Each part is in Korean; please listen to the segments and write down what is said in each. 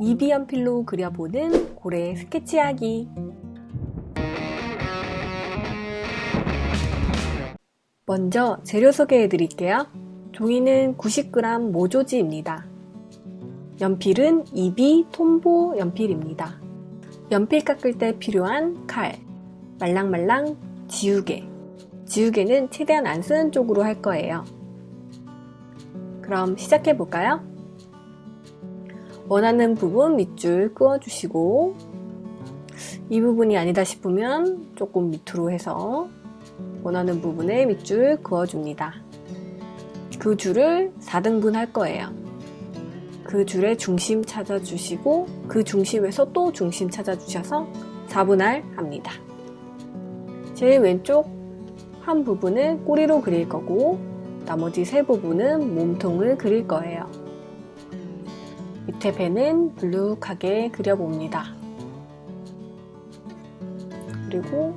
이비 연 필로 그려보는 고래 스케치하기. 먼저 재료 소개해 드릴게요. 종이는 90g 모조지입니다. 연필은 이비 톰보 연필입니다. 연필 깎을 때 필요한 칼, 말랑말랑 지우개. 지우개는 최대한 안 쓰는 쪽으로 할 거예요. 그럼 시작해 볼까요? 원하는 부분 밑줄 그어주시고 이 부분이 아니다 싶으면 조금 밑으로 해서 원하는 부분에 밑줄 그어줍니다. 그 줄을 4등분 할 거예요. 그 줄의 중심 찾아주시고 그 중심에서 또 중심 찾아주셔서 4분할 합니다. 제일 왼쪽 한 부분을 꼬리로 그릴 거고 나머지 세 부분은 몸통을 그릴 거예요. 밑에 배는 불룩하게 그려봅니다. 그리고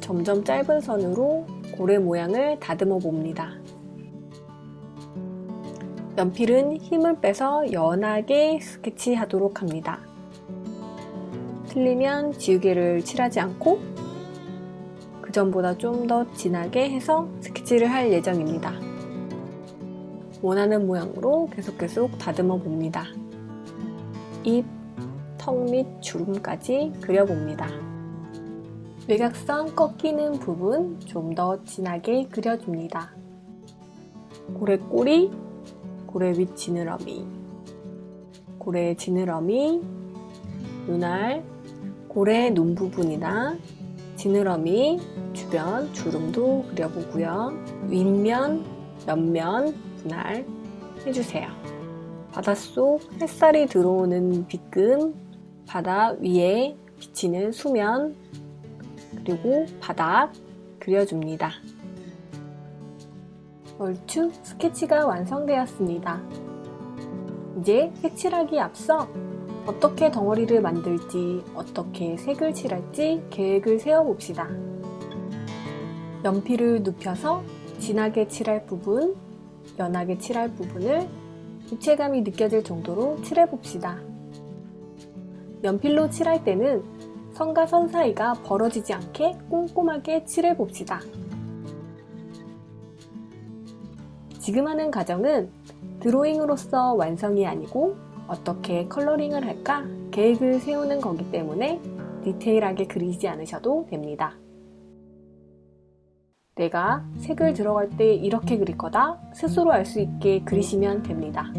점점 짧은 선으로 고래 모양을 다듬어 봅니다. 연필은 힘을 빼서 연하게 스케치하도록 합니다. 틀리면 지우개를 칠하지 않고 그 전보다 좀 더 진하게 해서 스케치를 할 예정입니다. 원하는 모양으로 계속 계속 다듬어 봅니다. 입, 턱 및 주름까지 그려봅니다. 외곽선 꺾이는 부분 좀 더 진하게 그려줍니다. 고래 꼬리, 고래 윗 지느러미, 고래 지느러미, 눈알, 고래 눈 부분이나 지느러미 주변 주름도 그려보고요. 윗면, 옆면 분할 해주세요. 바닷속 햇살이 들어오는 빛금, 바다 위에 비치는 수면, 그리고 바닥 그려줍니다. 얼추 스케치가 완성되었습니다. 이제 색칠하기 앞서 어떻게 덩어리를 만들지, 어떻게 색을 칠할지 계획을 세워봅시다. 연필을 눕혀서 진하게 칠할 부분, 연하게 칠할 부분을 입체감이 느껴질 정도로 칠해봅시다. 연필로 칠할 때는 선과 선 사이가 벌어지지 않게 꼼꼼하게 칠해봅시다. 지금 하는 과정은 드로잉으로서 완성이 아니고 어떻게 컬러링을 할까 계획을 세우는 거기 때문에 디테일하게 그리지 않으셔도 됩니다. 내가 색을 들어갈 때 이렇게 그릴 거다 스스로 알 수 있게 그리시면 됩니다.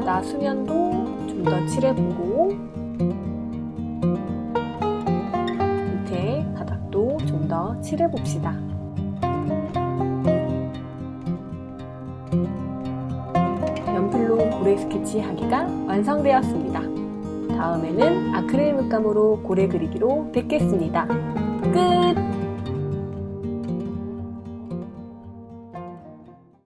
바다 수면도 좀 더 칠해보고 밑에 바닥도 좀 더 칠해봅시다. 연필로 고래 스케치 하기가 완성되었습니다. 다음에는 아크릴 물감으로 고래 그리기로 뵙겠습니다.